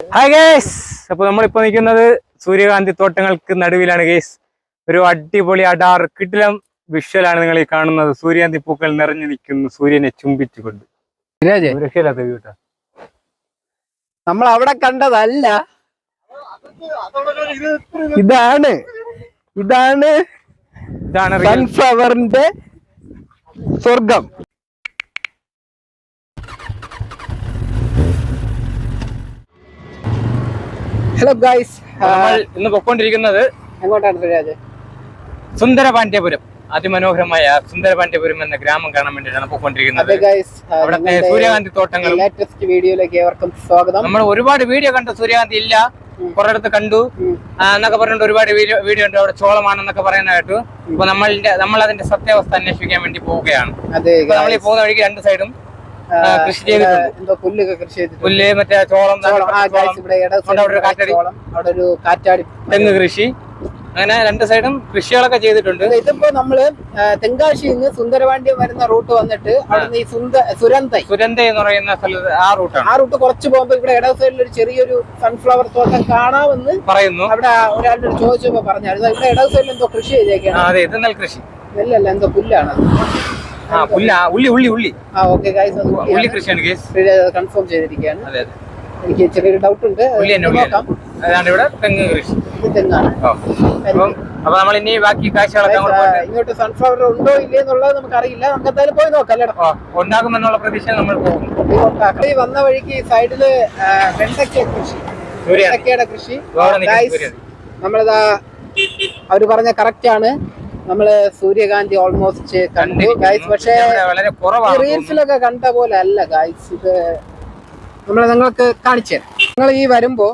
Hi guys അപ്പൊ നമ്മളിപ്പോ നിൽക്കുന്നത് സൂര്യകാന്തി തോട്ടങ്ങൾക്ക് നടുവിലാണ് ഗേസ് ഒരു അടിപൊളി അടാർ കിടിലം വിഷ്വലാണ് നിങ്ങൾ ഈ കാണുന്നത്. സൂര്യകാന്തി പൂക്കൾ നിറഞ്ഞു നിൽക്കുന്നു. സൂര്യനെ ചുംബിച്ചുകൊണ്ട്. രക്ഷയില്ലാത്ത വ്യൂ നമ്മൾ അവിടെ കണ്ടതല്ല. ഇതാണ്. ഇതാണ് ഇതാണ് സൺഫ്ലവറിന്റെ സ്വർഗം ഹലോ ഗായ്സ് നമ്മൾ ഇന്ന് പൊക്കോണ്ടിരിക്കുന്നത് എങ്ങോട്ടാണ് സുന്ദരപാണ്ഡ്യപുരം അതിമനോഹരമായ സുന്ദരപാണ്ഡ്യപുരം എന്ന ഗ്രാമം കാണാൻ വേണ്ടിയിട്ടാണ് പോയിക്കൊണ്ടിരിക്കുന്നത് അവിടുത്തെ സൂര്യകാന്തി തോട്ടങ്ങൾ ലേറ്റസ്റ്റ് വീഡിയോയിലേക്ക് ഏവർക്കും സ്വാഗതം. നമ്മൾ ഒരുപാട് വീഡിയോ കണ്ട സൂര്യകാന്തി ഇല്ല. കുറേടത്ത് കണ്ടു. എന്നൊക്കെ പറഞ്ഞിട്ട് ഒരുപാട് വീഡിയോ വീഡിയോ ഉണ്ട്. അവിടെ ചോളമാണെന്നൊക്കെ പറയാനായിട്ട് അപ്പൊ നമ്മളിന്റെ നമ്മൾ അതിന്റെ സത്യാവസ്ഥ അന്വേഷിക്കാൻ വേണ്ടി പോവുകയാണ്. നമ്മൾ ഈ പോകുന്ന വഴിക്ക് രണ്ട് സൈഡും കൃഷി ചെയ്തിട്ടുണ്ട്. എന്തോ പുല്ലൊക്കെ കൃഷി ചെയ്തിട്ടുണ്ട്. പുല്ല് മറ്റേ ചോളം ചോളം. ഇട അവിടെ ഒരു കാറ്റാടി. അവിടെ തെങ്ങ് കൃഷി. അങ്ങനെ രണ്ട് സൈഡും കൃഷികളൊക്കെ ചെയ്തിട്ടുണ്ട്. ഇത് ഇതിപ്പോ നമ്മൾ തെങ്കാശിയിൽ നിന്ന് സുന്ദരവാണ്ടി വരുന്ന റൂട്ട് വന്നിട്ട് അവിടുന്ന് ഈ സുന്ദ സുരന്തൈ. സുരന്ത എന്ന് പറയുന്ന സ്ഥലത്ത് ആ റൂട്ടാണ്. ആ റൂട്ട് കുറച്ച് പോകുമ്പോ ഇവിടെ ഇടവ് സൈഡിൽ ഒരു ചെറിയൊരു സൺഫ്ലവർ തോട്ടം കാണാമെന്ന് പറയുന്നു. അവിടെ ഒരാളുടെ ചോദിച്ചപ്പോ പറഞ്ഞു ഇവിടെ ഇടവ് സൈഡിൽ എന്തോ കൃഷി ചെയ്തേക്കാണ്. അതെ ഇത് നെൽകൃഷി നെല്ലല്ല എന്തോ പുല്ലാണ് ഉള്ളി ഉള്ളി ഉള്ളി. ഓക്കെ ഗൈസ് ഉള്ളി. കൃഷിയാണ് കേസ് കൺഫേം ചെയ്തിരിക്കുകയാണ്. അതെ അതെ. എനിക്ക് ചെറിയൊരു ഡൗട്ട് ഉണ്ട്. അതാണ് ഇവിടെ തെങ്ങ് കൃഷി. തെങ്ങാണ്. അപ്പൊ നമ്മൾ ഇനി ബാക്കി കാഴ്ചകളൊക്കെ ഇങ്ങോട്ട് സൺഫ്ലവർ ഉണ്ടോ ഇല്ലേ എന്നുള്ളത് നമുക്ക് അറിയില്ല നമുക്ക് എന്തായാലും പോയി നോക്കാം അല്ലേടാ ഓ, പ്രതീക്ഷ നമ്മൾ പോകും. ഈ വന്ന വഴിക്ക് സൈഡിൽ വെണ്ടക്ക കൃഷി. സൂര്യ. വെണ്ടയ്ക്കയുടെ കൃഷി. നമ്മളിതാ അവർ പറഞ്ഞ കറക്റ്റ് ആണ്. നമ്മൾ സൂര്യകാന്തി ഓൾമോസ്റ്റ് കണ്ടു ഗായ്സ് പക്ഷേ. റീൽസിലൊക്കെ കണ്ട പോലെ അല്ല ഗൈസ് ഇത് നമ്മൾ നിങ്ങൾക്ക് കാണിച്ചു തരാം. നിങ്ങൾ ഈ വരുമ്പോ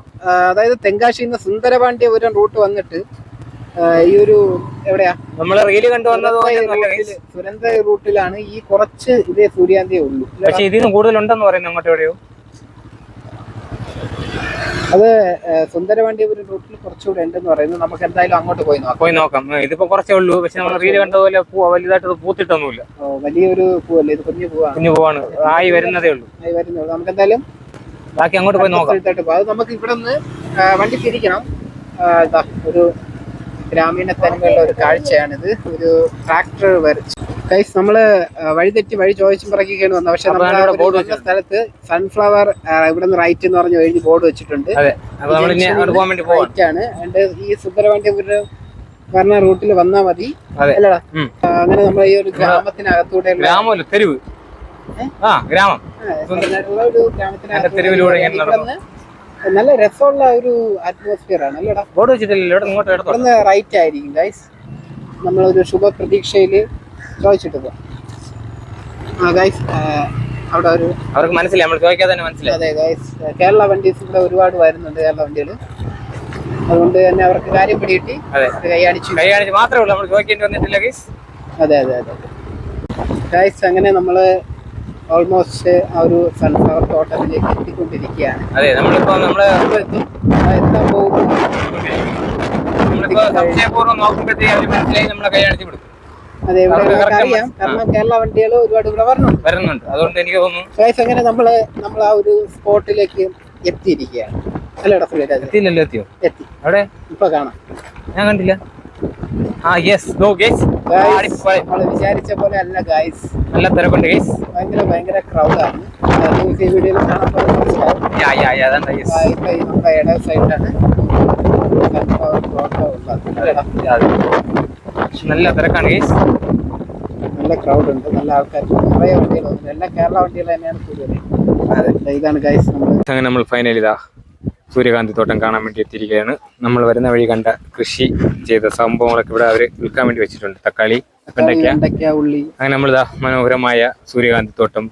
അതായത് തെങ്കാശിയിൽ നിന്ന് സുന്ദരപാണ്ഡ്യപുരം റൂട്ട് വന്നിട്ട് ഈ ഒരു എവിടെയാ? നമ്മൾ റീൽ കണ്ടു വന്നത് പോലെ ഒന്നുമല്ല guys. റൂട്ടില്- സുരന്ത റൂട്ടിലാണ് ഈ കുറച്ച് ഇതേ സൂര്യാന്തിയേ ഉള്ളൂ. പക്ഷേ ഇതിന് കൂടുതലുണ്ടെന്ന് പറയുന്നു അങ്ങോട്ട് എവിടെയോ. അത് സുന്ദരവണ്ടിപുരം റൂട്ടിൽ കുറച്ചുകൂടെ ഉണ്ടെന്ന് പറയുന്നത് നമുക്ക് എന്തായാലും അങ്ങോട്ട് പോയി നോക്കാം. പോയി നോക്കാം. ഇതിപ്പോ കുറച്ചേ ഉള്ളൂ. പക്ഷെ നമ്മൾ റീൽ കണ്ടതുപോലെ പൂ വലുതായിട്ട് പൂത്തിട്ടൊന്നുമില്ല. വലിയൊരു പൂവല്ലേ? ഇത് കുഞ്ഞു പൂവാണ് കുഞ്ഞു പൂവാണ്. ആയി വരുന്നതേ ഉള്ളൂ. ആയി വരുന്നുള്ളൂ നമുക്ക് എന്തായാലും ബാക്കി അങ്ങോട്ട് പോയി നോക്കാം. അത് നമുക്ക് ഇവിടെ നിന്ന് വണ്ടി തിരിക്കണം. ഒരു ഗ്രാമീണ തനിമയുള്ള ഒരു കാഴ്ചയാണിത്. ഒരു ട്രാക്ടർ വരച്ച് കൈസ് നമ്മൾ വഴിതെറ്റി വഴി തെറ്റി വഴി ചോദിച്ചും പറക്കുകയാണ് വന്നത്. പക്ഷെ നമ്മുടെ സ്ഥലത്ത് സൺഫ്ലവർ ഇവിടെ നിന്ന് റൈറ്റ് എന്ന് പറഞ്ഞ് എഴുതി ബോർഡ് വെച്ചിട്ടുണ്ട്. റൈറ്റ് ആണ്. ഈ സുബ്രഹ്മണ്യപുരം പറഞ്ഞ റൂട്ടിൽ വന്നാ മതി. അല്ലടാ അങ്ങനെ നമ്മൾ ഈ ഒരു ഗ്രാമത്തിനകത്തൂടെ ഗ്രാമമല്ല തെരുവ്. ആ ഗ്രാമം. ഒരു ഗ്രാമത്തിനകത്ത് നല്ല രസമുള്ള ഒരു അറ്റ്മോസ്ഫിയർ ആണ് അല്ലേടാ. ബോർഡ് വെച്ചിട്ടില്ല റൈറ്റ് ആയിരിക്കും ഗൈസ് നമ്മളൊരു ശുഭ പ്രതീക്ഷയിൽ ചോദിച്ചിട്ട് പോവാം ആ ഗൈസ് അവിടെ ഒരു അവർക്ക് മനസ്സിലായി നമ്മൾ ചോദിക്കാതെ തന്നെ മനസ്സിലായി. അതെ ഗൈസ് കേരള വണ്ടീസ് ഇവിടെ ഒരുപാട് വരുന്നുണ്ട് കേരള വണ്ടികൾ അതുകൊണ്ട് തന്നെ അവർക്ക് കാര്യം പിടികിട്ടി. അതെ. കൈയാണിച്ച് കൈ അടിച്ചു കൈ കാണിച്ച് മാത്രമേ ഉള്ളൂ നമ്മൾ ചോദിക്കേണ്ടി വന്നിട്ടില്ല ഗൈസ് അതെ അതെ അതെ. ഗൈസ് അങ്ങനെ നമ്മൾ ഓൾമോസ്റ്റ് ആ ഒരു സൺഫ്ലവർ തോട്ടത്തിലേക്ക് എത്തിക്കൊണ്ടിരിക്കുകയാണ്. അതെ നമ്മളിപ്പോ നമ്മൾ എത്താൻ പോകുമ്പോൾ നമ്മളിപ്പോ സംശയപൂർവം നോക്കുമ്പോഴത്തേക്ക് അവർ മനസ്സിലായി നമ്മളെ കൈ കാണിച്ച് വിടും അതെ ഇവിടെ അറിയാം. കാരണം കേരള വണ്ടികൾ ഒരുപാട് ഇവിടെ വരുന്നുണ്ട്. അതുകൊണ്ട് എനിക്ക് തോന്നുന്നു അങ്ങനെ നമ്മൾ നമ്മൾ ആ ഒരു സ്പോട്ടിലേക്ക് എത്തിയിരിക്കുകയാണ്. അല്ലേടാ സുരേഷ് എത്തിയില്ലല്ലോ എത്തിയോ? എത്തി. അവിടെ? ഇപ്പൊ കാണാം. ഞാൻ കണ്ടില്ല. ആ യെസ് നോ ഗേസ് നമ്മൾ വിചാരിച്ച പോലെ അല്ല ഗൈസ് നല്ല തിരക്കുണ്ട് ഗൈസ് ഭയങ്കര ഭയങ്കര ക്രൗഡാണ് ഈ വീഡിയോയിൽ കാണാൻ പോലെ മനസ്സിലാവും നമ്മുടെ ഇട സൈഡിലാണ് ഉള്ളത്. അല്ലേടാ? നല്ല തിരക്കാണ് ഗേസ് നല്ല ക്രൗഡ് ഉണ്ട് നല്ല ആൾക്കാർ നിറയെ വന്നു കേരള വണ്ടികൾ തന്നെയാണ് കൂടുതൽ അതെ. ഇതാണ് ഗൈസ് നമ്മൾ അങ്ങനെ നമ്മൾ ഫൈനൽ ഇതാ സൂര്യകാന്തി തോട്ടം കാണാൻ വേണ്ടി എത്തിയിരിക്കുകയാണ്. നമ്മൾ വരുന്ന വഴി കണ്ട കൃഷി ചെയ്ത സംഭവങ്ങളൊക്കെ ഇവിടെ അവർ വിൽക്കാൻ വേണ്ടി വെച്ചിട്ടുണ്ട്. തക്കാളി വെണ്ടയ്ക്ക. ഉള്ളി. അങ്ങനെ നമ്മൾ ഇതാ മനോഹരമായ സൂര്യകാന്തി തോട്ടം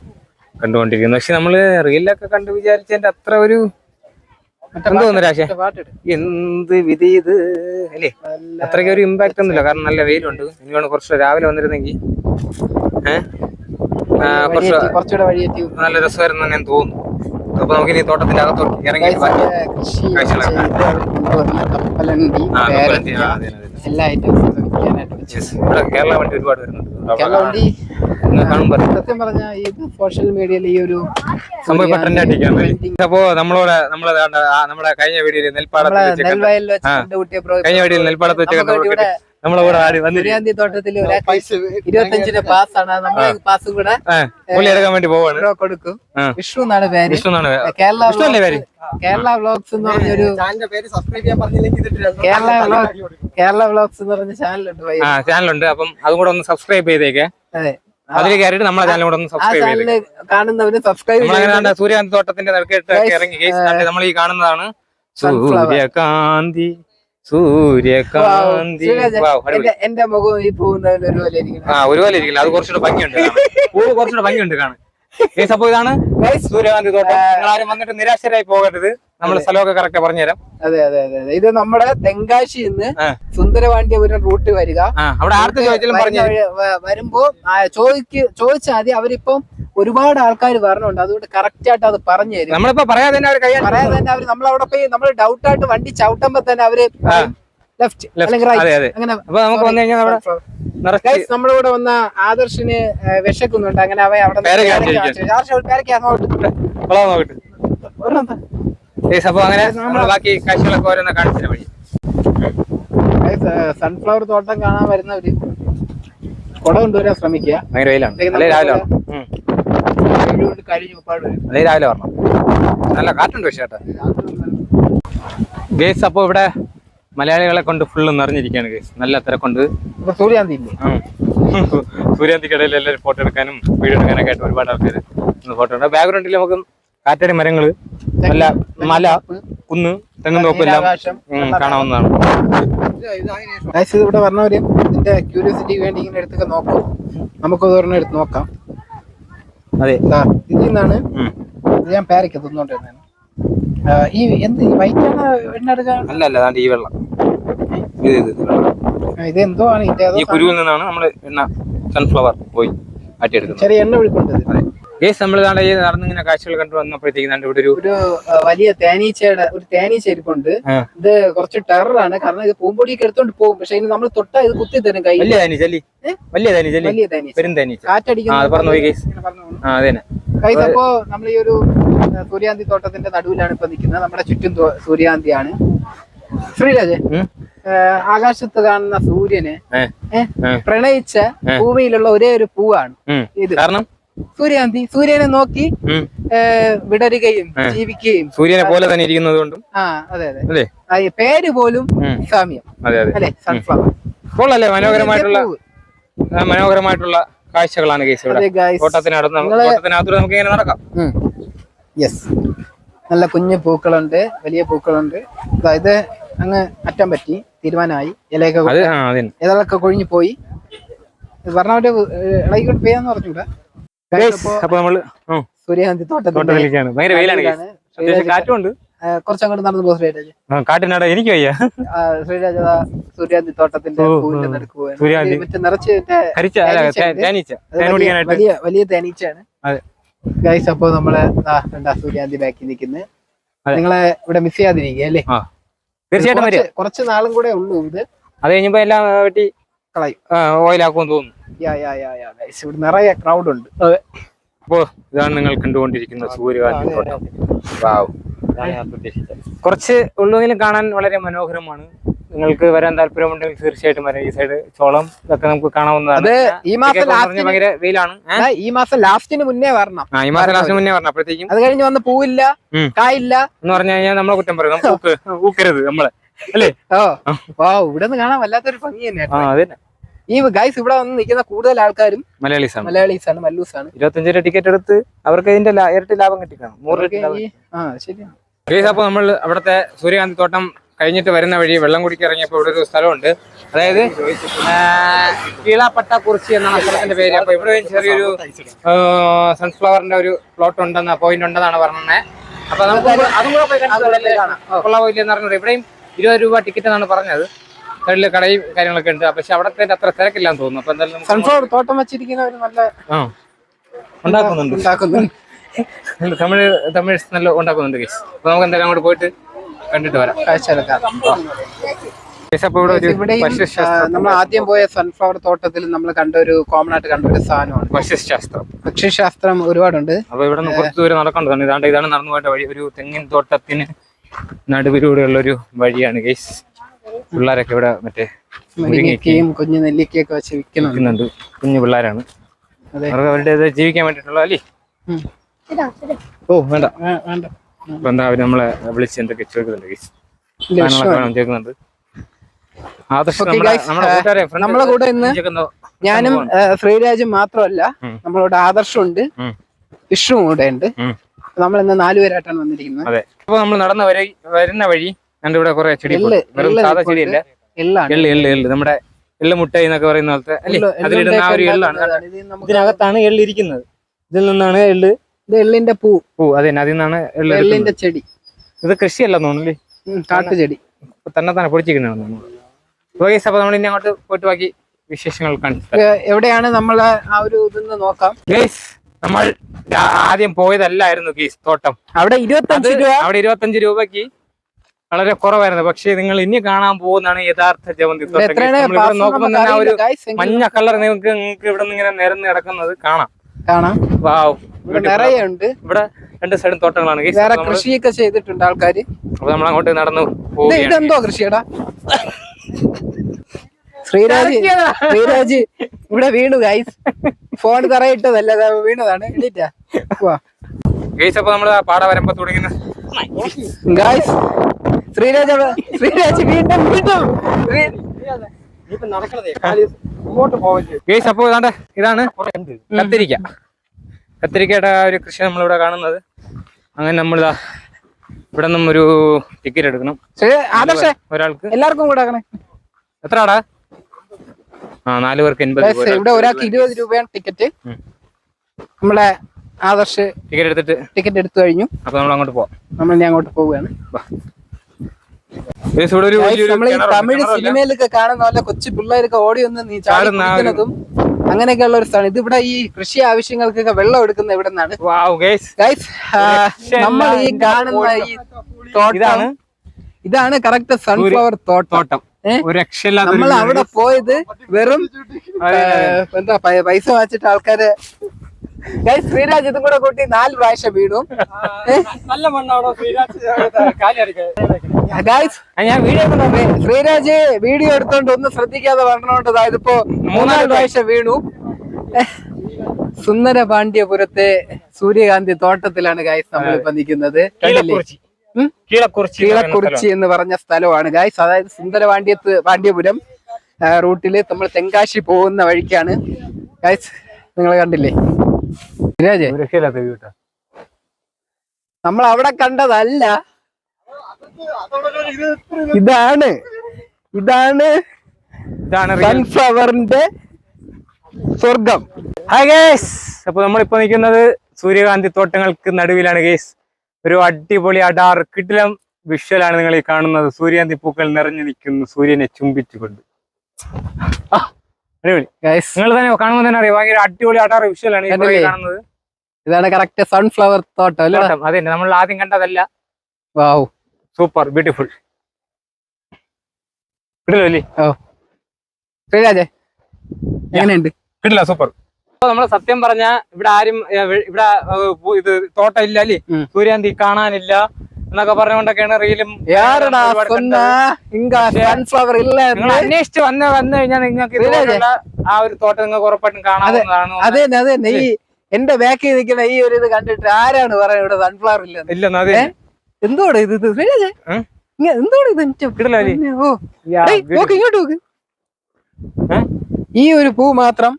കണ്ടുകൊണ്ടിരിക്കുന്നു. പക്ഷെ നമ്മൾ റീലൊക്കെ കണ്ടു വിചാരിച്ചതിന്റെ അത്ര ഒരു എന്ത് തോന്നുന്നു രാശേ? എന്ത് വിധി ഇത്? അല്ലേ? അത്രയ്ക്ക് ഒരു ഇമ്പാക്ട് ഒന്നുമില്ല. കാരണം നല്ല വെയിലുണ്ട്. ഇനിയാണ് കുറച്ച് രാവിലെ വന്നിരുന്നെങ്കിൽ. കുറച്ച് നല്ല രസമായിരുന്നു ഞാൻ തോന്നുന്നു. അപ്പൊ നമുക്ക് ഇനി തോട്ടത്തിന്റെ അകത്തോട്ട് ഇറങ്ങി കൃഷി. എല്ലാ ഐറ്റംസും. ഇവിടെ കേരള വണ്ടി ഒരുപാട് വരുന്നുണ്ട്. കേരള വണ്ടി സത്യം പറഞ്ഞ ഇത് സോഷ്യൽ മീഡിയയിൽ ഈ ഒരു സംഭവം. അപ്പോ നമ്മളോട് നമ്മളെ നമ്മുടെ കഴിഞ്ഞ വീഡിയോയിൽ നെൽപ്പാടത്ത് കഴിഞ്ഞ വീഡിയോയിൽ നെൽപ്പാടത്ത് വെച്ച് നമ്മളെ കൂടെ ആടി വന്നിരിക്കും തോട്ടത്തിൽ ഒരാൾക്ക് ഇരുപത്തഞ്ചിന് പാസ് ആണ്. നമ്മളെ പാസ് കൂടെ പുള്ളി എടുക്കാൻ വേണ്ടി പോവാണ്. കൊടുക്കും. വിഷ്ണു എന്നാണ് പേര്. വിഷ്ണു എന്നാണ് കേരള പേര്? കേരള വ്ലോഗ്സ് എന്ന് പറഞ്ഞൊരു പേര് സബ്സ്ക്രൈബ് ചെയ്യാൻ പറഞ്ഞില്ലെങ്കിൽ കേരള വ്ലോഗ്സ് കേരള വ്ലോഗ്സ് എന്ന് പറഞ്ഞ ചാനലുണ്ട് ആ ചാനലുണ്ട്. അപ്പം അതും കൂടെ ഒന്ന് സബ്സ്ക്രൈബ് ചെയ്തേക്കെ. അതെ. അതിൽ കയറിയിട്ട് നമ്മളെ ചാനൽ കൂടെ ഒന്ന് സബ്സ്ക്രൈബ് കാണുന്നവര് സബ്സ്ക്രൈബ് സൂര്യകാന്തി തോട്ടത്തിന്റെ നടുക്കിട്ട് ഇറങ്ങി. നമ്മൾ ഈ കാണുന്നതാണ്. സൂര്യകാന്തി. സൂര്യകാന്തി. എന്റെ മുഖം ഈ പോകുന്നതിന് ഒരു പോലെ ആ ഒരുപോലെ ഇരിക്കില്ല അത് കുറച്ചുകൂടെ ഭംഗിയുണ്ട്. പൂവ് കുറച്ചുകൂടെ ഭംഗിയുണ്ട് കാണാൻ. അപ്പൊ ഇതാണ് സൂര്യകാന്തി തോട്ടം. നിങ്ങൾ ആരും വന്നിട്ട് നിരാശരായി പോകരുത്. നമ്മുടെ സ്ഥലമൊക്കെ കറക്റ്റ് പറഞ്ഞുതരാം. അതെ അതെ അതെ ഇത് നമ്മുടെ തെങ്കാശി നിന്ന്. സുന്ദരവാണ്ടിയപുരം റൂട്ട് വരിക. അവിടെ ആർക്ക് ചോദിച്ചാലും പറഞ്ഞു വരുമ്പോ ചോദിക്ക് ചോദിച്ചാൽ മതി. അവരിപ്പം ഒരുപാട് ആൾക്കാർ വരണുണ്ട്. അതുകൊണ്ട് കറക്റ്റ് ആയിട്ട് അത് പറഞ്ഞു തരും. നമ്മളിപ്പോ പറയാതെ തന്നെ അവർ പറയാതെ തന്നെ അവർ നമ്മളവിടെ പോയി നമ്മൾ ഡൗട്ട് ആയിട്ട് വണ്ടി ചവിട്ടുമ്പോ തന്നെ അവർ ലെഫ്റ്റ് അല്ലെങ്കിൽ റൈറ്റ് അതെ അങ്ങനെ അപ്പൊ നമുക്ക് വന്നു കഴിഞ്ഞാൽ നമ്മുടെ കൂടെ വന്ന ആദർശിന് വിശക്കുന്നുണ്ട്. അങ്ങനെ അവ അവിടെ. അപ്പൊ അങ്ങനെ ബാക്കി കാഴ്ചകളൊക്കെ ഓരോന്ന് കാണിച്ചിട്ട് വഴി. Guys, സൺഫ്ലവർ തോട്ടം കാണാൻ വരുന്നവര് കുട കൊണ്ടുവരാൻ ശ്രമിക്കുക. ഭയങ്കര വെയിലാണ്. ഇതൊക്കെ അല്ലെ രാവിലെ അല്ലെ രാവിലെ വരണം. നല്ല കാറ്റുണ്ട് പക്ഷേ കേട്ടോ. ഗേസ് അപ്പോൾ ഇവിടെ മലയാളികളെ കൊണ്ട് ഫുള്ള് നിറഞ്ഞിരിക്കുകയാണ് ഗേസ്. നല്ല തിരക്കുണ്ട്. കൊണ്ട് സൂര്യാന്തി സൂര്യാന്തിക്കിടയിൽ എല്ലാവരും ഫോട്ടോ എടുക്കാനും വീഡിയോ എടുക്കാനൊക്കെ ആയിട്ട് ഒരുപാട് ആൾക്കാർ ഫോട്ടോ ഉണ്ട്. ബാക്ക്ഗ്രൗണ്ടിൽ നമുക്ക് കാറ്റടി മരങ്ങൾ നല്ല മല കുന്ന് തെങ്ങും തോപ്പ് എല്ലാം കാണാവുന്നതാണ്. ഇവിടെ പറഞ്ഞവര് ഇതിന്റെ ക്യൂരിയോസിറ്റി വേണ്ടി ഇങ്ങനെ എടുത്തൊക്കെ നോക്കാം. നമുക്ക് ഒരെണ്ണം എടുത്ത് നോക്കാം. അതെ. ഇതിൽ നിന്നാണ് ഇത് ഞാൻ പേരയ്ക്ക് തിന്നോണ്ടിരുന്നതാണ് ആ, ഈ എന്ത് വൈറ്റാണ് എണ്ണെടുക്കാൻ അല്ല അല്ല ഈ വെള്ളം. ഇത് ഇത് ഇത് എന്തോ ആണ് ഈ കുരുവിൽ നിന്നാണ് നമ്മൾ എണ്ണ സൺഫ്ലവർ പോയി ആട്ടിയെടുക്കുന്നത്. ചെറിയ എണ്ണ വിളിക്കൊണ്ടത് ഗേസ് നമ്മൾ നാളെ നടന്നിങ്ങനെ കാഴ്ചകൾ കണ്ടു വന്നപ്പോഴത്തേക്കും ഇവിടെ ഒരു വലിയ തേനീച്ചയുടെ ഒരു തേനീച്ച ഇരിപ്പുണ്ട്. ഇത് കുറച്ച് ടെററാണ്. കാരണം ഇത് പൂമ്പൊടിയൊക്കെ എടുത്തോണ്ട് പോകും. പക്ഷെ ഇനി നമ്മൾ തൊട്ടാ ഇത് കുത്തി തരും കൈ വലിയ തേനീച്ച വലിയ തേനീച്ച വലിയ തേനീച്ച. പെരും തേനീച്ച. ആ, പറഞ്ഞു പോയി guys. ആ അതെ ഗൈസ് അപ്പോ നമ്മൾ ഈ ഒരു സൂര്യാന്തി തോട്ടത്തിന്റെ നടുവിലാണ് ഇപ്പൊ നിൽക്കുന്നത്. നമ്മുടെ ചുറ്റും സൂര്യാന്തിയാണ്. ശ്രീരാജേ ആകാശത്ത് കാണുന്ന സൂര്യന്. പ്രണയിച്ച ഭൂമിയിലുള്ള ഒരേ ഒരു പൂവാണ് ഇത്. കാരണം? സൂര്യാന്തി സൂര്യനെ നോക്കി വിടരുകയും ജീവിക്കുകയും. സൂര്യനെ പോലെ തന്നെ ഇരിക്കുന്നത് കൊണ്ടും. ആ അതെ അതെ. പേര് പോലും. സാമ്യം. അതെ അതെ. അല്ലെ? സൺഫ്ലവർ കൊള്ളല്ലേ? മനോഹരമായിട്ടുള്ള മനോഹരമായിട്ടുള്ള കാഴ്ചകളാണ് കേസ് ഇവിടെ. നമുക്ക് ഇങ്ങനെ നടക്കാം. യെസ് നല്ല കുഞ്ഞു പൂക്കളുണ്ട് വലിയ പൂക്കളുണ്ട്. അതായത് അങ്ങ് അറ്റം പറ്റി തീരുമാനമായി ഇലയൊക്കെ ഇതളൊക്കെ കൊഴിഞ്ഞു പോയി? പറഞ്ഞ പറഞ്ഞവന്റെ ഇളകിക്കൊണ്ട് പെയ്യാന്ന് പറഞ്ഞൂടാ അപ്പൊ നമ്മൾ ഉം, സൂര്യകാന്തി തോട്ടത്തിന്റെ തോട്ടത്തിലേക്കാണ്. ഭയങ്കര വെയിലാണ് കാറ്റുണ്ട് കുറച്ചങ്ങോട്ട് നടന്നു പോകും ശ്രീരാജ് എനിക്ക് വയ്യ ശ്രീരാജ് സൂര്യാന്തി തോട്ടത്തിന്റെ സൂര്യാന്തി. നിറച്ച് വലിയ- വലിയ തേനീച്ചയാണ്. ഗൈസ് അപ്പൊ നമ്മൾ സൂര്യാന്തി ബാക്കി നിൽക്കുന്നത് നിങ്ങളെ ഇവിടെ മിസ് ചെയ്യാതിരിക്കുക അല്ലേ? തീർച്ചയായിട്ടും കുറച്ച് നാളും കൂടെ ഉള്ളൂ ഇത്. അത് കഴിഞ്ഞപ്പോ എല്ലാം വെട്ടി കളയും ഓയിലാക്കുമെന്ന് തോന്നുന്നു. യാ യാ യാ യാ. ഗൈസ് ഇവിടെ നിറയെ ക്രൗഡ് ഉണ്ട്. അപ്പോ ഇതാണ് നിങ്ങൾ കണ്ടുകൊണ്ടിരിക്കുന്ന സൂര്യകാന്തി തോട്ടം. കുറച്ച് ഉള്ളുവെങ്കിലും കാണാൻ വളരെ മനോഹരമാണ്. നിങ്ങൾക്ക് വരാൻ താല്പര്യമുണ്ടെങ്കിൽ തീർച്ചയായിട്ടും വരാം. ഈ സൈഡ് ചോളം ഇതൊക്കെ നമുക്ക് കാണാവുന്നതാണ്. ഈ മാസം ഭയങ്കര വെയിലാണ്. ഈ മാസം ലാസ്റ്റിന് മുന്നേ വരണം. ഈ മാസം ലാസ്റ്റിന് മുന്നേ വരണം. അപ്പോഴത്തേക്കും അത് കഴിഞ്ഞ് വന്ന് പൂവില്ല കായില്ല. എന്ന് പറഞ്ഞു കഴിഞ്ഞാൽ നമ്മളെ കുറ്റം പറയും. നമുക്ക് ഊക്കരുത് നമ്മളെ. അല്ലേ? ഓ ഇവിടെ നിന്ന് കാണാൻ വല്ലാത്തൊരു ഭംഗി തന്നെ ഈ ഗൈസ് ഇവിടെ വന്ന് നിൽക്കുന്ന കൂടുതൽ ആൾക്കാരും മലയാളീസ് ആണ് മലയാളീസ് ആണ് മല്ലൂസ് ആണ് ഇരുപത്തഞ്ച് രൂപ ടിക്കറ്റ് എടുത്ത് അവർക്ക് ഇതിന്റെ ഇരട്ടി ലാഭം ആ ശരിയാണ്. ഗൈസ് അപ്പോൾ നമ്മൾ അവിടുത്തെ സൂര്യകാന്തി തോട്ടം കഴിഞ്ഞിട്ട് വരുന്ന വഴി വെള്ളം കുടിക്ക് ഇറങ്ങിയപ്പോൾ ഇവിടെ ഒരു സ്ഥലമുണ്ട്. അതായത് കീളാപ്പട്ട കുറിച്ചി എന്നാണ് സ്ഥലത്തിന്റെ പേര്. അപ്പൊ ഇവിടെ ചെറിയൊരു സൺഫ്ലവറിന്റെ ഒരു പ്ലോട്ട് ഉണ്ടെന്ന പോയിന്റ് ഉണ്ടെന്നാണ് പറഞ്ഞത്. അപ്പൊ നമുക്ക് അതും കൂടെ പോയി കാണാം. കൊള്ളാവോ ഇല്ലെന്ന് പറഞ്ഞത് ഇവിടെയും ഇരുപത് രൂപ ടിക്കറ്റ് എന്നാണ് പറഞ്ഞത്. സൈഡിൽ കടയും കാര്യങ്ങളൊക്കെ ഉണ്ട്. പക്ഷെ അവിടത്തെ അത്ര തിരക്കില്ലാന്ന് തോന്നുന്നു. അപ്പൊ എന്തായാലും സൺഫ്ലവർ തോട്ടം വെച്ചിരിക്കുന്നവര് നല്ല ആ. ഉണ്ടാക്കുന്നുണ്ട്. ഉണ്ടാക്കുന്നുണ്ട്. നല്ല തമിഴ് തമിഴ് നല്ല ഉണ്ടാക്കുന്നുണ്ട് കേസ് അപ്പൊ നമുക്ക് എന്തായാലും അങ്ങോട്ട് പോയിട്ട് കണ്ടിട്ട് വരാം. ഒരു നമ്മൾ ആദ്യം പോയ സൺഫ്ലവർ തോട്ടത്തിൽ നമ്മൾ കണ്ട ഒരു കോമൺ ആയിട്ട് കണ്ട ഒരു സാധനമാണ്. ഭക്ഷ്യശാസ്ത്രം ഭക്ഷ്യശാസ്ത്രം ഒരുപാടുണ്ട്. അപ്പൊ ഇവിടെ നിന്ന് കുറച്ച് ദൂരം നടക്കേണ്ടതാണ്. ഇതാണ്ട് ഇതാണ് നടന്നു പോയിട്ട് വഴി ഒരു തെങ്ങിൻ തോട്ടത്തിന് നടുവിലൂടെയുള്ള ഒരു വഴിയാണ് ഗൈസ് പിള്ളേരൊക്കെ ഇവിടെ മറ്റേ മുരിങ്ങയ്ക്കയും കുഞ്ഞു നെല്ലിക്കയൊക്കെ വെച്ച് വിൽക്കുന്നുണ്ട്. കുഞ്ഞു പിള്ളേരാണ്. അതെ. അവർക്ക് അവരുടെ ജീവിക്കാൻ വേണ്ടിട്ടുള്ള അല്ലേ? ഓ വേണ്ട. വേണ്ട. അപ്പൊ എന്താ അവർ നമ്മളെ വിളിച്ച് എന്തൊക്കെ ചോദിക്കുന്നുണ്ട് ഗൈസ് ചോദിക്കുന്നുണ്ട്. നമ്മളെ കൂടെ ഇന്ന്. ഞാനും ശ്രീരാജും മാത്രമല്ല നമ്മളോട് ആദർശമുണ്ട് വിഷുവും കൂടെ ഉണ്ട്. നമ്മൾ ഇന്ന് നാലുപേരായിട്ടാണ് വന്നിരിക്കുന്നത്. അതെ. അപ്പൊ നമ്മൾ നടന്ന വരെ വരുന്ന വഴി കണ്ട് ഇവിടെ കുറെ ചെടി വെറും സാധാ ചെടിയല്ല. എള്ളാണ്. എള്ള് എള്ള് എള്ള്. നമ്മുടെ എള്ള് മുട്ട എന്നൊക്കെ പറയുന്ന പോലത്തെ അതിലിടുന്ന ആ ഒരു എള്ളാണ്. ഇതിനകത്താണ് എള്ള് ഇരിക്കുന്നത്. ഇതിൽ നിന്നാണ് എള്ള് ഇത് എള്ളിന്റെ പൂ. പൂ. അതെ അതിൽ നിന്നാണ് എള്ള് എള്ളിന്റെ ചെടി. ഇത് കൃഷിയല്ല തോന്നുന്നില്ലേ കാട്ടുചെടി തന്നെ തന്നെ പൊടിച്ചിരിക്കുന്നതാണ് ഓക്കെ അപ്പൊ നമ്മൾ ഇനി അങ്ങോട്ട് പോയിട്ട് ബാക്കി വിശേഷങ്ങൾ കാണിച്ചു എവിടെയാണ് നമ്മൾ ആ ഒരു ഇതെന്ന് നോക്കാം. നമ്മൾ ആദ്യം പോയതല്ലായിരുന്നു ഗീസ് തോട്ടം. അവിടെ ഇരുപത്തഞ്ച് രൂപ? അവിടെ ഇരുപത്തഞ്ച് രൂപക്ക് വളരെ കുറവായിരുന്നു. പക്ഷെ നിങ്ങൾ ഇനി കാണാൻ പോകുന്നതാണ് യഥാർത്ഥ ജവന്തി തോട്ടം. നോക്കുമ്പോൾ തന്നെ ആ ഒരു മഞ്ഞ കളർ നിങ്ങൾക്ക് നിങ്ങൾക്ക് ഇവിടെ നിന്ന് ഇങ്ങനെ നിരന്ന് കിടക്കുന്നത് കാണാം. കാണാം. നിറയെ ഉണ്ട് ഇവിടെ രണ്ട് സൈഡും തോട്ടങ്ങളാണ് വേറെ കൃഷിയൊക്കെ ചെയ്തിട്ടുണ്ട് ആൾക്കാര്. അപ്പൊ നമ്മൾ അങ്ങോട്ട് നടന്നു ഇതെന്തോ കൃഷിയടാ? ശ്രീരാജ് ശ്രീരാജ് ഇവിടെ വീണു ഗൈസ് ഫോൺ തറയിട്ടതല്ല? വീണതാണ്. എണീറ്റാ? ഗൈസ് അപ്പൊ നമ്മൾ പാട വരുമ്പോ തുടങ്ങുന്ന. ഗൈസ് ശ്രീരാജ് ശ്രീരാജ് വീണ്ടും വീണ്ടും. ഗൈസ് അപ്പൊ ഇതാണ്ട് ഇതാണ് കത്തിരിക്ക. കത്തിരിക്കയുടെ ആ ഒരു കൃഷി നമ്മളിവിടെ കാണുന്നത്. അങ്ങനെ നമ്മളിതാ ഇവിടെ നിന്നും ഒരു ടിക്കറ്റ് എടുക്കണം ഒരാൾക്ക്. എല്ലാവർക്കും കൂടെ എത്രടാ എത്ര ആടാ ആ നാല് പേർക്ക് എൺപത് ഇവിടെ ഒരാൾക്ക് ഇരുപത് രൂപയാണ് ടിക്കറ്റ് നമ്മളെ ആദർശ് ടിക്കറ്റ് എടുത്തിട്ട് ടിക്കറ്റ് എടുത്തു കഴിഞ്ഞു. അപ്പൊ നമ്മൾ അങ്ങോട്ട് പോവാം. നമ്മൾ ഇനി അങ്ങോട്ട് പോവുകയാണ്. ഇവിടെ നമ്മൾ ഈ. തമിഴ്. സിനിമയിലൊക്കെ കാണുന്ന പോലെ കൊച്ചു പിള്ളേരൊക്കെ ഓടി വന്ന് നീ ചാടുന്നതും അങ്ങനെയൊക്കെയുള്ള ഒരു സ്ഥലം. ഇതിവിടെ ഈ കൃഷി ആവശ്യങ്ങൾക്കൊക്കെ വെള്ളം എടുക്കുന്ന ഇവിടെ നിന്നാണ്? നമ്മൾ ഈ കാണുന്ന ഈ തോട്ടം. ഇതാണ് കറക്റ്റ് സൺഫ്ലവർ തോട്ടം. നമ്മൾ അവിടെ പോയത് വെറും എന്താ പൈസ വാച്ചിട്ട് ആൾക്കാര് ശ്രീരാജ് ഇതും കൂടെ കൂട്ടി നാല് പ്രാവശ്യം വീണു. നല്ല മണ്ണാണോ ശ്രീരാജ്? ശ്രീരാജ് വീഡിയോ എടുത്തോണ്ട് ഒന്നും ശ്രദ്ധിക്കാതെ പറഞ്ഞോണ്ട് ഇതിപ്പോ മൂന്നാൽ പ്രാവശ്യം. വീണു. സുന്ദര പാണ്ഡ്യപുരത്തെ സൂര്യകാന്തി തോട്ടത്തിലാണ് ഗായ്സ് നമ്മളിപ്പോ നിൽക്കുന്നത്. കീഴക്കുറിച്ചി? കീഴക്കുറിച്ചി എന്ന് പറഞ്ഞ സ്ഥലമാണ്. ഗായ്സ് അതായത് സുന്ദര വാണ്ടിയപുരം റൂട്ടിൽ നമ്മൾ തെങ്കാശി പോകുന്ന വഴിക്കാണ്. ഗായ്സ് നിങ്ങൾ കണ്ടില്ലേ. നമ്മൾ അവിടെ കണ്ടതല്ല. ഇതാണ്. ഇതാണ് സൺഫ്ലവറിന്റെ സ്വർഗം ഹായ് ഗേസ് അപ്പൊ നമ്മളിപ്പോ നിൽക്കുന്നത് സൂര്യകാന്തി തോട്ടങ്ങൾക്ക് നടുവിലാണ് ഗേസ് ഒരു അടിപൊളി അടാർ കിടിലം വിഷ്വലാണ് നിങ്ങൾ ഈ കാണുന്നത്. സൂര്യകാന്തി പൂക്കൾ നിറഞ്ഞു നിൽക്കുന്നു. സൂര്യനെ ചുംബിച്ചുകൊണ്ട്. അടിപൊളി. നിങ്ങൾ തന്നെ കാണുമ്പോൾ തന്നെ അറിയാം. ഭയങ്കര അടിപൊളി അടാർ വിഷ്വലാണ് കാണുന്നത്. ഇതാണ് കറക്റ്റ് സൺഫ്ലവർ തോട്ടം അല്ലേ? അതെ നമ്മൾ ആദ്യം കണ്ടതല്ല. വാവ് സൂപ്പർ ബ്യൂട്ടിഫുൾ കിട്ടില്ല അല്ലേ? ശ്രീരാജേ എങ്ങനെയുണ്ട്? കിട്ടില്ല സൂപ്പർ അപ്പൊ നമ്മൾ സത്യം പറഞ്ഞ ഇവിടെ ആരും ഇവിടെ ഇത് തോട്ടം ഇല്ല അല്ലേ സൂര്യാന്തി കാണാനില്ല എന്നൊക്കെ പറഞ്ഞുകൊണ്ടൊക്കെയാണ് റീലും അന്വേഷിച്ച് വന്ന് വന്നു കഴിഞ്ഞാൽ നിങ്ങൾക്ക് ആ ഒരു തോട്ടം നിങ്ങൾക്ക് ഉറപ്പായിട്ടും കാണാവുന്നതാണ് അതെ അതെ ഈ എന്റെ ബാക്കിൽ നിൽക്കുന്ന ഈ ഒരു ഇത് കണ്ടിട്ട് ആരാണ് പറയുന്നത് ഇവിടെ സൺഫ്ലവർ ഇല്ല ഇല്ല അതെ. എന്തോടെ ഇത്? എന്തോടെ ഇത്? ഇങ്ങോട്ട് നോക്ക്. ഈ ഒരു പൂ മാത്രം.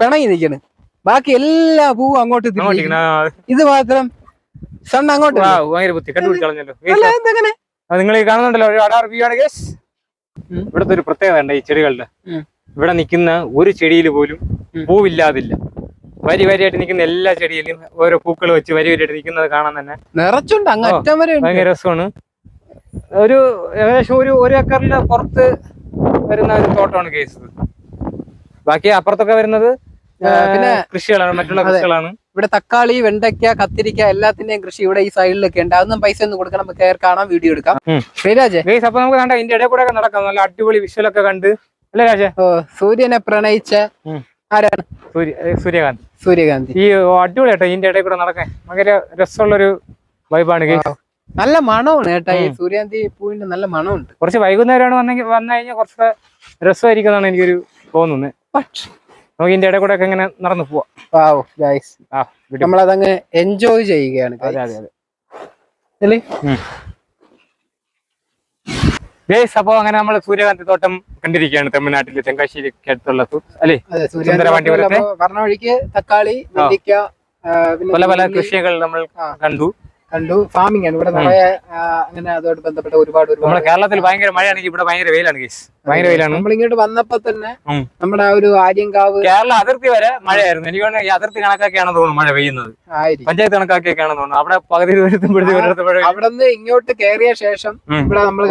പിണങ്ങി നിൽക്കണ്. ബാക്കി എല്ലാ പൂവും അങ്ങോട്ട് ഇത് മാത്രം സണ്ണ അങ്ങോട്ട് ഭയങ്കര ബുദ്ധി. നിങ്ങൾ ഈ കാണുന്നുണ്ടല്ലോ ഒരു അടാർ വ്യൂ ആണ് ഗേസ്. ഇവിടുത്തെ ഒരു പ്രത്യേകത ഉണ്ട് ഈ ചെടികളുടെ. ഇവിടെ നിൽക്കുന്ന ഒരു ചെടിയിൽ പോലും. പൂവില്ലാതില്ല. വരി വരിയായിട്ട് നിൽക്കുന്ന എല്ലാ ചെടിയിലും ഓരോ പൂക്കൾ വെച്ച് വരി വരിയായിട്ട് നിൽക്കുന്നത് കാണാൻ തന്നെ. നിറച്ചുണ്ട് അങ്ങ് അറ്റം വരെ ഭയങ്കര രസമാണ്. ഒരു ഏകദേശം ഒരു ഒരു ഏക്കറിന്റെ പുറത്ത് വരുന്ന ഒരു തോട്ടമാണ് കേസ് ബാക്കി അപ്പുറത്തൊക്കെ വരുന്നത് പിന്നെ കൃഷികളാണ് മറ്റുള്ള കൃഷികളാണ്. ഇവിടെ തക്കാളി വെണ്ടയ്ക്ക കത്തിരിക്ക എല്ലാത്തിന്റെയും കൃഷി ഇവിടെ ഈ സൈഡിലൊക്കെ ഉണ്ട്. അതൊന്നും പൈസ ഒന്നും കൊടുക്കണം നമുക്ക് കയറി കാണാം വീഡിയോ എടുക്കാം. ശ്രീരാജേ അപ്പൊ നമുക്ക് കണ്ട ഇതിന്റെ ഇടയിൽ കൂടെ നടക്കാം. നല്ല അടിപൊളി വിഷ്വലൊക്കെ കണ്ട്. അല്ലേ രാജ? ഓ സൂര്യനെ പ്രണയിച്ച. ആരാണ്? സൂര്യ സൂര്യകാന്ത്. സൂര്യകാന്തി. ഈ അടിപൊളി കേട്ടോ ഇതിന്റെ ഇടയിൽ കൂടെ നടക്കാൻ. ഭയങ്കര രസമുള്ളൊരു വൈബാണ് നല്ല മണമാണ് കേട്ടാ ഈ. സൂര്യകാന്തി പൂവിന്റെ നല്ല മണമുണ്ട്. കുറച്ച് വൈകുന്നേരമാണ് വന്നെങ്കിൽ വന്നു കഴിഞ്ഞാൽ കുറച്ച് രസമായിരിക്കും എന്നാണ് എനിക്കൊരു തോന്നുന്നത് പക്ഷ് നമുക്ക് ഇതിന്റെ ഇടയിൽ കൂടെ ഒക്കെ ഇങ്ങനെ നടന്നു പോവാം. നമ്മളതങ്ങ് എൻജോയ് ചെയ്യുകയാണ് guys. അതെ അതെ അതെ. അല്ലേ? ഗൈസ് അപ്പോ അങ്ങനെ നമ്മൾ സൂര്യകാന്തി തോട്ടം കണ്ടിരിക്കുകയാണ് തമിഴ്നാട്ടിലെ തെങ്കാശ്ശേരിക്ക് അടുത്തുള്ള അല്ലേ? പറഞ്ഞ വഴിക്ക് തക്കാളി പല പല കൃഷികൾ നമ്മൾ. കണ്ടു. കണ്ടു. ഫാമിംഗ് ആണ്. ഇവിടെ നിറയെ അങ്ങനെ അതുമായിട്ട് ബന്ധപ്പെട്ട ഒരുപാട് നമ്മുടെ ഒരുപാട് കേരളത്തിൽ ഭയങ്കര മഴയാണെങ്കിൽ ഇവിടെ ഭയങ്കര വെയിലാണ് ഗൈസ് ഭയങ്കര വെയിലാണ്. നമ്മൾ ഇങ്ങോട്ട് വന്നപ്പോ തന്നെ നമ്മുടെ ആ ഒരു ആര്യങ്കാവ് കേരള അതിർത്തി വരെ മഴയായിരുന്നു. എനിക്ക് ഈ അതിർത്തി കണക്കാക്കിയാണെന്ന് തോന്നുന്നു മഴ പെയ്യുന്നത്. പഞ്ചായത്ത് കണക്കാക്കിയൊക്കെയാണ് തോന്നുന്നു. അവിടെ പകുതി ദൂരത്തുമ്പോഴത്തേക്ക്. അവിടെ നിന്ന് ഇങ്ങോട്ട് കയറിയ ശേഷം ഇവിടെ നമ്മൾ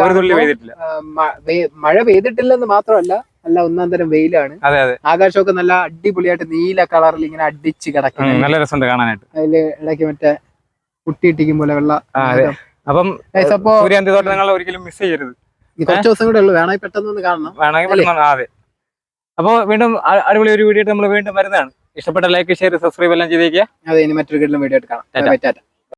മഴ പെയ്തിട്ടില്ലെന്ന് മാത്രമല്ല നല്ല ഒന്നാം തരം വെയിലാണ്. അതെ അതെ. ആകാശമൊക്കെ നല്ല അടിപൊളിയായിട്ട് നീല കളറിൽ ഇങ്ങനെ അടിച്ച് കിടക്കുന്നു നല്ല രസമുണ്ട് കാണാനായിട്ട്. അതിൽ ഇടയ്ക്ക് മറ്റേ കുട്ടിയിട്ടിക്കും പോലെ വെള്ള. അപ്പം സൂര്യാന്തി തോട്ടം ഒരിക്കലും മിസ് ചെയ്യരുത്. കുറച്ച് ദിവസം കൂടെ ഉള്ളു. വേണമെങ്കിൽ പെട്ടെന്ന് ഒന്ന് കാണണം. വേണമെങ്കിൽ അതെ. അപ്പോൾ വീണ്ടും അടിപൊളി ഒരു വീഡിയോ നമ്മൾ വീണ്ടും വരുന്നതാണ്. ഇഷ്ടപ്പെട്ട ലൈക്ക് ഷെയർ സബ്സ്ക്രൈബ് എല്ലാം ചെയ്തേക്കുക അതെ ഇനി മറ്റൊരു വീഡിയോ ആയിട്ട് കാണാം.